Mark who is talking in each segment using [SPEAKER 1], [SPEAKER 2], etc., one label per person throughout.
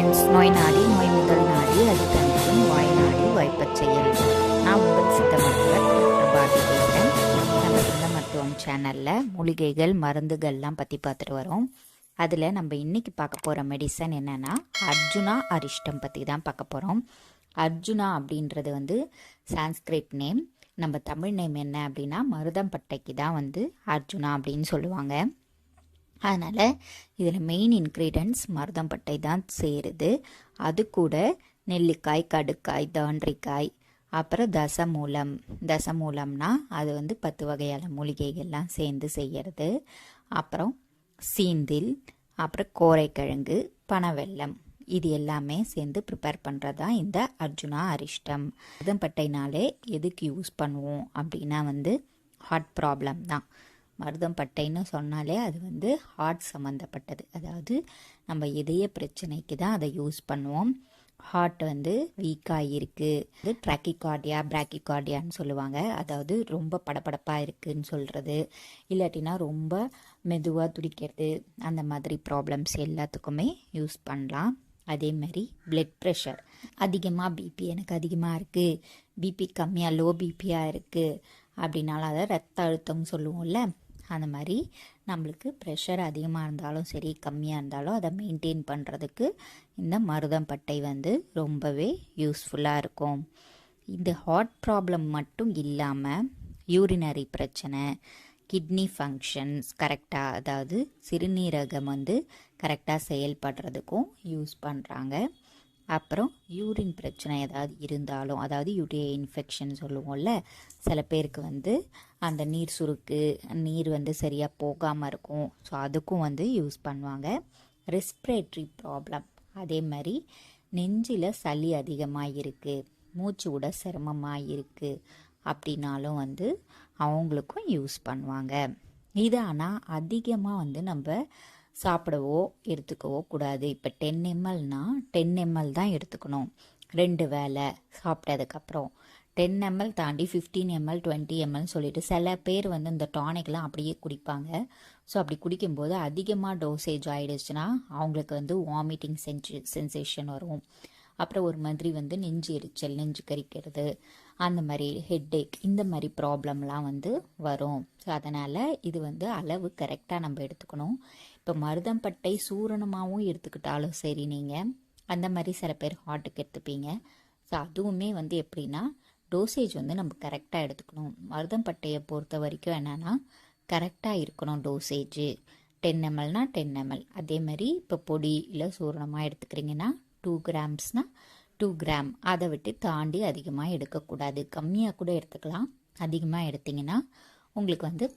[SPEAKER 1] Friends நோய் நாடி நோய் முதல் நாடி அது தனிக்கும் வாய் நாடி வாய்ப்பச் செயல் நான் உங்கள் சித்த மருத்துவர் டாக்டர் பாரதி பேசுகிறேன் நம்ம சித்த மருத்துவம் சேனலில் மூலிகைகள் மருந்துகள்லாம் பற்றி பார்த்துட்டு வரோம். அதில் நம்ம இன்றைக்கி பார்க்க போகிற மெடிசன் என்னென்னா அர்ஜுனா அரிஷ்டம் பற்றி தான் பார்க்க போகிறோம் அர்ஜுனா அப்படின்றது வந்து சான்ஸ்கிரிட் நேம் நம்ம தமிழ் நேம் என்ன அப்படின்னா மருதம்பட்டைக்கு தான் வந்து அர்ஜுனா அப்படின்னு சொல்லுவாங்க. அதனால் இதில் மெயின் இன்க்ரீடியன்ஸ் மருதம்பட்டை தான் சேருது. அது கூட நெல்லிக்காய் கடுக்காய் தாண்டிக்காய் அப்புறம் தசமூலம். தசமூலம்னா அது வந்து பத்து வகையான மூலிகைகள்லாம் சேர்ந்து செய்கிறது அப்புறம் சீந்தில் அப்புறம் கோரைக்கிழங்கு பனவெல்லம். இது எல்லாமே சேர்ந்து ப்ரிப்பேர் பண்ணுறது தான் இந்த அர்ஜுனா அரிஷ்டம். மருதம்பட்டைனாலே எதுக்கு யூஸ் பண்ணுவோம் அப்படின்னா வந்து ஹார்ட் ப்ராப்ளம் தான். மருதம் பட்டைன்னு சொன்னாலே அது வந்து ஹார்ட் சம்மந்தப்பட்டது அதாவது நம்ம இதய பிரச்சனைக்கு தான் அதை யூஸ் பண்ணுவோம். ஹார்ட் வந்து வீக்காக இருக்குது அது ட்ராக்கிகார்டியா பிராக்கிகார்டியான்னு சொல்லுவாங்க. அதாவது ரொம்ப படபடப்பாக இருக்குதுன்னு சொல்கிறது இல்லாட்டினா ரொம்ப மெதுவாக துடிக்கிறது. அந்த மாதிரி ப்ராப்ளம்ஸ் எல்லாத்துக்குமே யூஸ் பண்ணலாம். அதே மாதிரி பிளட் ப்ரெஷர் அதிகமாக பிபி எனக்கு அதிகமாக இருக்குது பிபி கம்மியாக லோ பிபியாக இருக்குது அப்படின்னால அதை ரத்த அழுத்தம்னு சொல்லுவோம்ல. அந்த மாதிரி நம்மளுக்கு ப்ரெஷர் அதிகமாக இருந்தாலும் சரி கம்மியாக இருந்தாலும் அதை மெயின்டைன் பண்ணுறதுக்கு இந்த மருதம் பட்டை வந்து ரொம்பவே யூஸ்ஃபுல்லாக இருக்கும். இந்த ஹார்ட் ப்ராப்ளம் மட்டும் இல்லாமல் யூரினரி பிரச்சனை கிட்னி ஃபங்க்ஷன்ஸ் கரெக்டாக அதாவது சிறுநீரகம் வந்து கரெக்டாக செயல்படுறதுக்கும் யூஸ் பண்ணுறாங்க அப்புறம் யூரின் பிரச்சனை ஏதாவது இருந்தாலும் அதாவது யூடிஐ இன்ஃபெக்ஷன் சொல்லுவோம்ல சில பேருக்கு வந்து அந்த நீர் சுருக்கு நீர் வந்து சரியாக போகாமல் இருக்கும். ஸோ அதுக்கும் வந்து யூஸ் பண்ணுவாங்க. ரெஸ்பிரேட்ரி ப்ராப்ளம் அதே மாதிரி நெஞ்சில் சளி அதிகமாக இருக்குது மூச்சு விட சிரமமாக இருக்குது அப்படின்னாலும் வந்து அவங்களுக்கும் யூஸ் பண்ணுவாங்க. இது ஆனால் அதிகமாக வந்து நம்ம சாப்பிடவோ எடுத்துக்கவோ கூடாது. இப்போ டென் எம்எல்னா டென் எம்எல் தான் எடுத்துக்கணும். ரெண்டு வேலை சாப்பிட்டதுக்கப்புறம் டென் எம்எல் தாண்டி ஃபிஃப்டீன் எம்எல் டுவெண்ட்டி எம்எல்னு சொல்லிட்டு சில பேர் வந்து இந்த டானிக்லாம் அப்படியே குடிப்பாங்க. ஸோ அப்படி குடிக்கும்போது அதிகமாக டோசேஜ் ஆகிடுச்சுன்னா அவங்களுக்கு வந்து வாமிட்டிங் சென்சு சென்சேஷன் வரும். அப்புறம் ஒரு மாதிரி வந்து நெஞ்சு எரிச்சல் நெஞ்சு கறிக்கிறது அந்த மாதிரி ஹெட்டேக் இந்த மாதிரி ப்ராப்ளம்லாம் வந்து வரும். ஸோ அதனால் இது வந்து அளவு கரெக்டாக நம்ம எடுத்துக்கணும். இப்போ மருதம்பட்டை சூரணமாகவும் எடுத்துக்கிட்டாலும் சரி நீங்கள் அந்த மாதிரி சில பேர் ஹார்ட்டுக்கு எடுத்துப்பீங்க. ஸோ அதுவுமே வந்து எப்படின்னா டோசேஜ் வந்து நம்ம கரெக்டாக எடுத்துக்கணும். மருதம்பட்டையை பொறுத்த வரைக்கும் என்னென்னா கரெக்டாக இருக்கணும் டோசேஜு டென் எம்எல்னா டென் எம்எல் அதே மாதிரி இப்போ பொடி இல்லை சூரணமாக எடுத்துக்கிறீங்கன்னா டூ கிராம்ஸ்னால் டூ கிராம் அதை விட்டு தாண்டி அதிகமாக எடுக்கக்கூடாது. கம்மியாக கூட எடுத்துக்கலாம். அதிகமாக எடுத்திங்கன்னா உங்களுக்கு வந்து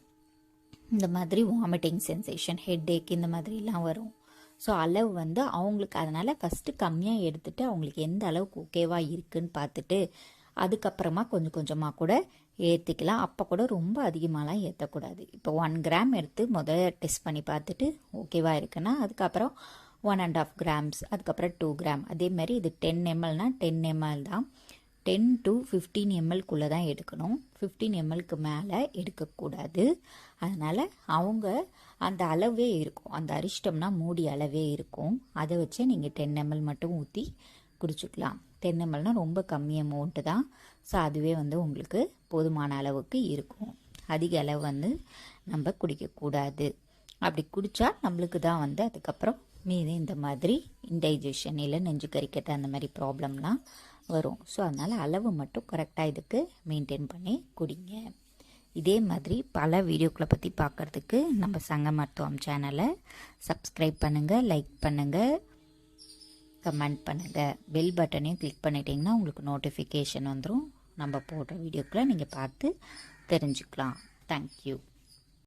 [SPEAKER 1] இந்த மாதிரி வாமிட்டிங் சென்சேஷன் ஹெட்டேக் இந்த மாதிரிலாம் வரும். ஸோ அளவு வந்து அவங்களுக்கு அதனால் ஃபஸ்ட்டு கம்மியாக எடுத்துகிட்டு அவங்களுக்கு எந்த அளவுக்கு ஓகேவாக இருக்குன்னு பார்த்துட்டு அதுக்கப்புறமா கொஞ்சம் கொஞ்சமாக கூட ஏற்றிக்கலாம் அப்போ கூட ரொம்ப அதிகமாகலாம் ஏற்றக்கூடாது இப்போ ஒன் கிராம் எடுத்து முதல்ல டெஸ்ட் பண்ணி பார்த்துட்டு ஓகேவாக இருக்குன்னா அதுக்கப்புறம் ஒன் அண்ட் ஆஃப் கிராம்ஸ் அதுக்கப்புறம் டூ கிராம் அதே மாதிரி இது டென் எம்எல்னா டென் எம்எல் தான். டென் டு ஃபிஃப்டீன் எம்எல்குள்ளே தான் எடுக்கணும். ஃபிஃப்டீன் எம்எல்க்கு மேலே எடுக்கக்கூடாது அதனால் அவங்க அந்த அளவே இருக்கும். அந்த அரிஷ்டம்னா மூடி அளவே இருக்கும். அதை வச்சு நீங்கள் டென் எம்எல் மட்டும் ஊற்றி குடிச்சுக்கலாம். டென் எம்எல்னால் ரொம்ப கம்மி அமௌண்ட்டு தான். ஸோ அதுவே வந்து உங்களுக்கு போதுமான அளவுக்கு இருக்கும். அதிக அளவு வந்து நம்ம குடிக்கக்கூடாது அப்படி குடித்தா நம்மளுக்கு தான் வந்து அதுக்கப்புறம் மீது இந்த மாதிரி இன்டைஜஷன் இல்லை நெஞ்சு கறிக்கட்டு அந்த மாதிரி ப்ராப்ளம்லாம் வரும். ஸோ அதனால் அளவு மட்டும் கரெக்டாக இதுக்கு மெயின்டைன் பண்ணி குடிங்க. இதே மாதிரி பல வீடியோக்களை பற்றி பார்க்குறதுக்கு நம்ம சங்க மருத்துவம் சேனலை சப்ஸ்கிரைப் பண்ணுங்கள் லைக் பண்ணுங்கள் கமெண்ட் பண்ணுங்கள் பெல் பட்டனையும் கிளிக் பண்ணிட்டீங்கன்னா உங்களுக்கு நோட்டிஃபிகேஷன் வந்துடும் நம்ம போடுற வீடியோக்களை நீங்கள் பார்த்து தெரிஞ்சுக்கலாம். தேங்க்யூ